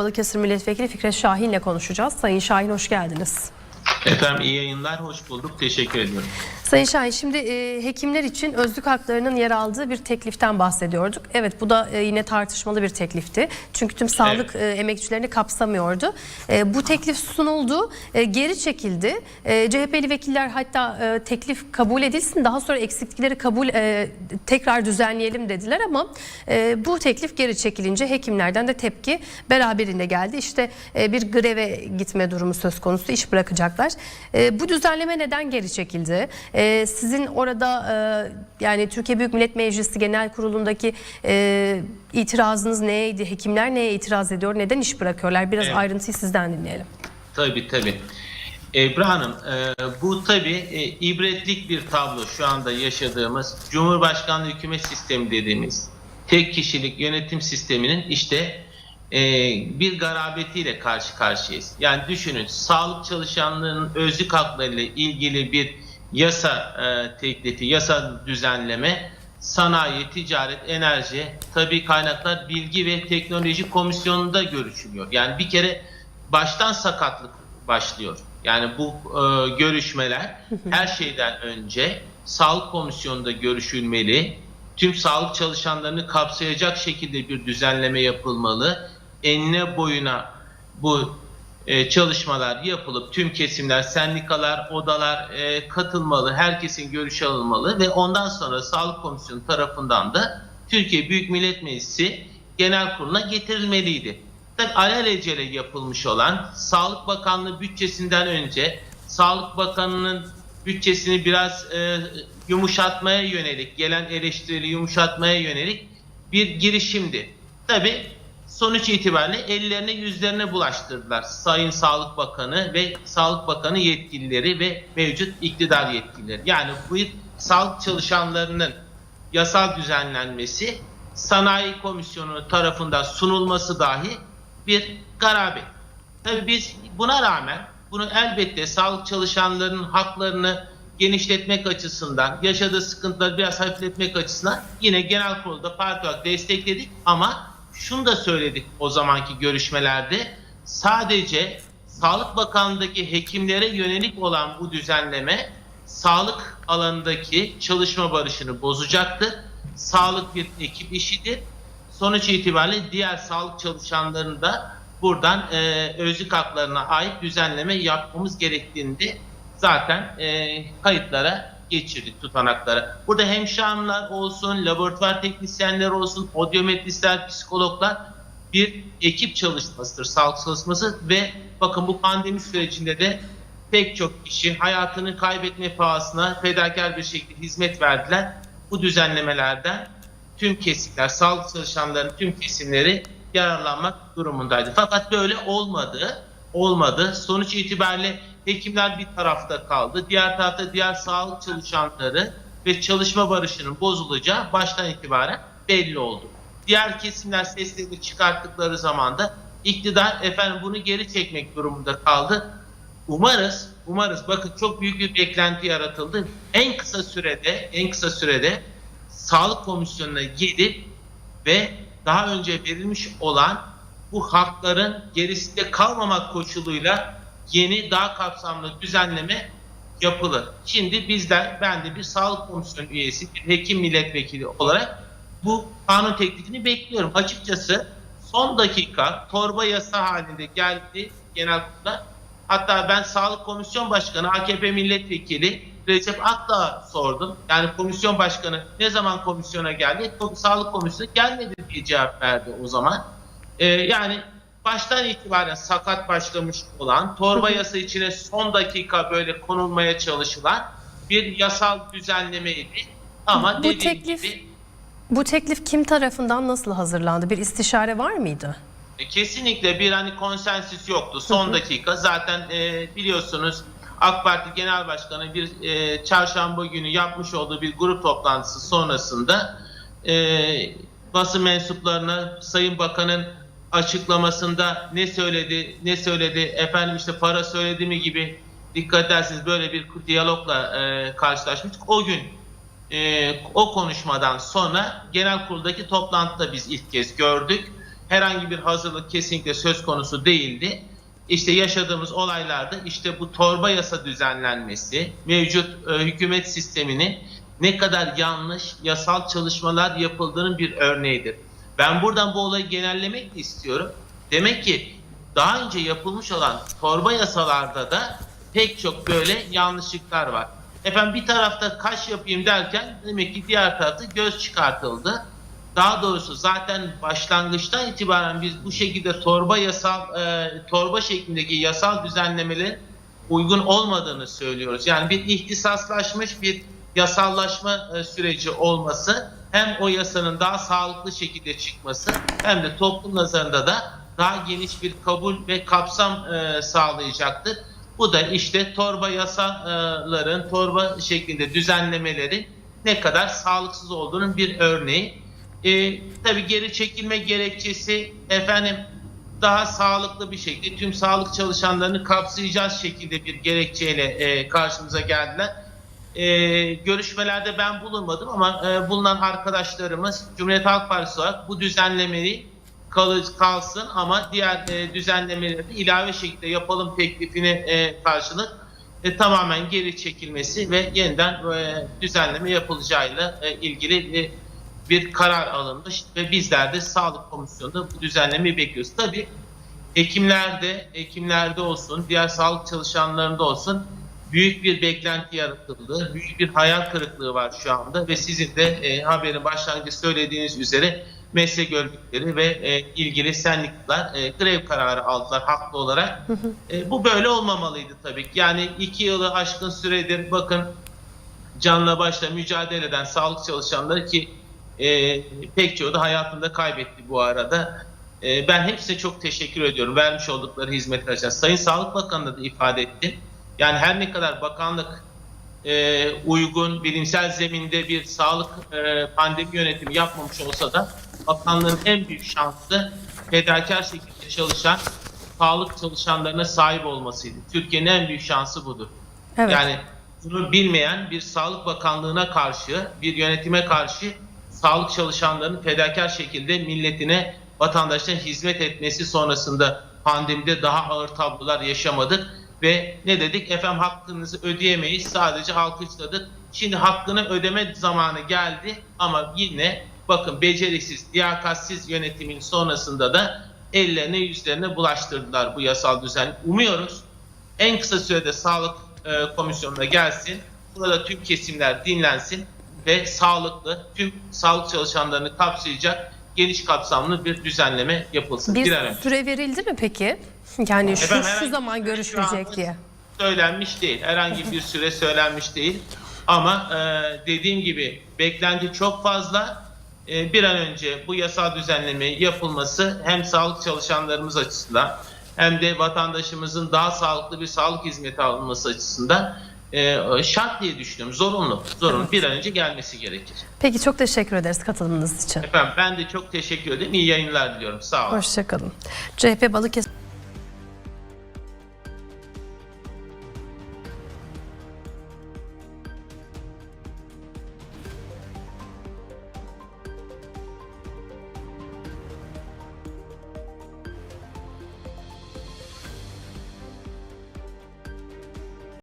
Balıkesir Milletvekili Fikret Şahin ile konuşacağız. Sayın Şahin hoş geldiniz. Efendim iyi yayınlar, hoş bulduk. Teşekkür ediyorum. Sayın Şahin şimdi e, hekimler için özlük haklarının yer aldığı bir tekliften bahsediyorduk. Evet bu da e, yine tartışmalı bir teklifti. Çünkü tüm sağlık e, emekçilerini kapsamıyordu. E, bu teklif sunuldu, e, geri çekildi. E, CHP'li vekiller hatta e, teklif kabul edilsin daha sonra eksiklikleri kabul e, tekrar düzenleyelim dediler ama e, bu teklif geri çekilince hekimlerden de tepki beraberinde geldi. İşte e, bir greve gitme durumu söz konusu, iş bırakacaklar. E, bu düzenleme neden geri çekildi? E, sizin orada e, yani Türkiye Büyük Millet Meclisi Genel Kurulu'ndaki e, itirazınız neydi? Hekimler neye itiraz ediyor? Neden iş bırakıyorlar? Biraz Evet. ayrıntıyı sizden dinleyelim. Tabii tabii. Ebru Hanım, e, bu tabii e, ibretlik bir tablo şu anda yaşadığımız Cumhurbaşkanlığı hükümet sistemi dediğimiz tek kişilik yönetim sisteminin işte e, bir garabetiyle karşı karşıyayız. Yani düşünün sağlık çalışanlarının özlük haklarıyla ilgili bir yasa e, teklifi, yasa düzenleme sanayi, ticaret, enerji, tabii kaynaklar, bilgi ve teknoloji komisyonunda görüşülüyor. Yani bir kere baştan sakatlık başlıyor. Yani bu e, görüşmeler her şeyden önce sağlık komisyonunda görüşülmeli. Tüm sağlık çalışanlarını kapsayacak şekilde bir düzenleme yapılmalı. Enine boyuna bu çalışmalar yapılıp tüm kesimler, sendikalar, odalar e, katılmalı, herkesin görüşü alınmalı ve ondan sonra Sağlık Komisyonu tarafından da Türkiye Büyük Millet Meclisi Genel Kurulu'na getirilmeliydi. Tabii alelacele yapılmış olan Sağlık Bakanlığı bütçesinden önce Sağlık Bakanı'nın bütçesini biraz e, yumuşatmaya yönelik, gelen eleştirileri yumuşatmaya yönelik bir girişimdi. Tabii sonuç itibariyle ellerine yüzlerine bulaştırdılar Sayın Sağlık Bakanı ve Sağlık Bakanı yetkilileri ve mevcut iktidar yetkilileri. Yani bu sağlık çalışanlarının yasal düzenlenmesi sanayi komisyonu tarafından sunulması dahi bir garabet. Tabii biz buna rağmen bunu elbette sağlık çalışanlarının haklarını genişletmek açısından, yaşadığı sıkıntıları biraz hafifletmek açısından yine genel kurulda parti olarak destekledik ama şunu da söyledik o zamanki görüşmelerde sadece Sağlık Bakanlığı'ndaki hekimlere yönelik olan bu düzenleme sağlık alanındaki çalışma barışını bozacaktır. Sağlık bir ekip işidir. Sonuç itibariyle diğer sağlık çalışanlarının da buradan e, özlük haklarına ait düzenleme yapmamız gerektiğini de zaten e, kayıtlara geçirdik tutanaklara. Burada hemşireler olsun, laboratuvar teknisyenleri olsun, odyometristler, psikologlar bir ekip çalışmasıdır, sağlık çalışması ve bakın bu pandemi sürecinde de pek çok kişi hayatını kaybetme pahasına fedakar bir şekilde hizmet verdiler. Bu düzenlemelerden tüm kesimler, sağlık çalışanlarının tüm kesimleri yararlanmak durumundaydı. Fakat böyle olmadı. Olmadı. Sonuç itibariyle hekimler bir tarafta kaldı. Diğer tarafta diğer sağlık çalışanları ve çalışma barışının bozulacağı baştan itibaren belli oldu. Diğer kesimler seslerini çıkarttıkları zaman da iktidar efendim bunu geri çekmek durumunda kaldı. Umarız, umarız bakın çok büyük bir beklenti yaratıldı. En kısa sürede, en kısa sürede Sağlık Komisyonu'na gidip ve daha önce verilmiş olan bu hakların gerisinde kalmamak koşuluyla yeni daha kapsamlı düzenleme yapılır. Şimdi bizler, ben de bir sağlık komisyonu üyesi, bir hekim milletvekili olarak bu kanun teklifini bekliyorum. Açıkçası son dakika torba yasa halinde geldi genel kurulda. Hatta ben Sağlık Komisyon Başkanı, AKP Milletvekili Recep Akdağ'a sordum. Yani komisyon başkanı ne zaman komisyona geldi? Sağlık Komisyonu gelmedi diye cevap verdi o zaman. Ee, yani baştan itibaren sakat başlamış olan, torba yasa içine son dakika böyle konulmaya çalışılan bir yasal düzenlemeydi. Ama Bu teklif- gibi Bu teklif kim tarafından nasıl hazırlandı? Bir istişare var mıydı? E, Kesinlikle bir hani konsensüs yoktu. Son dakika zaten e, biliyorsunuz AK Parti Genel Başkanı bir e, çarşamba günü yapmış olduğu bir grup toplantısı sonrasında e, basın mensuplarına Sayın Bakan'ın açıklamasında ne söyledi ne söyledi efendim işte para söyledi mi gibi dikkat ederseniz böyle bir diyalogla e, karşılaşmıştık. O gün e, o konuşmadan sonra genel kuruldaki toplantıda biz ilk kez gördük. herhangi bir hazırlık kesinlikle söz konusu değildi. İşte yaşadığımız olaylarda işte bu torba yasa düzenlenmesi, mevcut e, hükümet sisteminin ne kadar yanlış yasal çalışmalar yapıldığının bir örneğidir. Ben buradan bu olayı genellemek de istiyorum. Demek ki daha önce yapılmış olan torba yasalarda da pek çok böyle yanlışlıklar var. Efendim bir tarafta kaş yapayım derken demek ki diğer tarafta göz çıkartıldı. Daha doğrusu zaten başlangıçtan itibaren biz bu şekilde torba yasal e, torba şeklindeki yasal düzenlemelerin uygun olmadığını söylüyoruz. Yani bir ihtisaslaşmış bir yasallaşma e, süreci olması hem o yasanın daha sağlıklı şekilde çıkması hem de toplum nazarında da daha geniş bir kabul ve kapsam e, sağlayacaktır. Bu da işte torba yasaların torba şeklinde düzenlemelerin ne kadar sağlıksız olduğunun bir örneği. E, tabii geri çekilme gerekçesi efendim daha sağlıklı bir şekilde tüm sağlık çalışanlarını kapsayacağız şekilde bir gerekçeyle e, karşımıza geldiler. E, görüşmelerde ben bulunmadım ama e, bulunan arkadaşlarımız Cumhuriyet Halk Partisi olarak bu düzenlemeyi kalı- kalsın ama diğer e, düzenlemeleri ilave şekilde yapalım teklifine e, karşılık e, tamamen geri çekilmesi ve yeniden e, düzenleme yapılacağıyla e, ilgili e, bir karar alınmış ve bizler de Sağlık Komisyonu'nda bu düzenlemeyi bekliyoruz. Tabii hekimlerde, hekimlerde olsun, diğer sağlık çalışanlarında olsun büyük bir beklenti yaratıldı. Büyük bir hayal kırıklığı var şu anda ve sizin de e, haberin başlangıcı söylediğiniz üzere meslek örgütleri ve e, ilgili sendikalar e, grev kararı aldılar haklı olarak. E, bu böyle olmamalıydı tabii ki. Yani iki yılı aşkın süredir bakın canla başla mücadele eden sağlık çalışanları ki e, pek çoğu da hayatında kaybetti bu arada. E, ben hepsine çok teşekkür ediyorum vermiş oldukları hizmetler için. Sayın Sağlık Bakanı da ifade etti. Yani her ne kadar bakanlık e, uygun bilimsel zeminde bir sağlık e, pandemi yönetimi yapmamış olsa da bakanlığın en büyük şansı fedakar şekilde çalışan sağlık çalışanlarına sahip olmasıydı. Türkiye'nin en büyük şansı budur. Evet. Yani bunu bilmeyen bir Sağlık Bakanlığı'na karşı, bir yönetime karşı sağlık çalışanlarının fedakar şekilde milletine, vatandaşlarına hizmet etmesi sonrasında pandemide daha ağır tablolar yaşamadık. Ve ne dedik? Efendim hakkınızı ödeyemeyiz. Sadece alkışladık. Şimdi hakkını ödeme zamanı geldi ama yine bakın beceriksiz, liyakatsiz yönetimin sonrasında da ellerine yüzlerine bulaştırdılar bu yasal düzen. Umuyoruz en kısa sürede sağlık e, komisyonuna gelsin. Burada tüm kesimler dinlensin ve sağlıklı tüm sağlık çalışanlarını kapsayacak geniş kapsamlı bir düzenleme yapılsın. Bir Bir an önce. süre verildi mi peki? Yani şu, Efendim, şu zaman görüşülecek diye. Söylenmiş değil. Herhangi bir süre söylenmiş değil. Ama e, dediğim gibi beklenti çok fazla. E, bir an önce bu yasal düzenleme yapılması hem sağlık çalışanlarımız açısından hem de vatandaşımızın daha sağlıklı bir sağlık hizmeti alınması açısından e, şart diye düşünüyorum. Zorunlu. Zorunlu. Bir an önce gelmesi gerekir. Peki çok teşekkür ederiz katılımınız için. Efendim ben de çok teşekkür ederim. İyi yayınlar diliyorum. Sağ olun. Hoşçakalın. CHP Balıkesir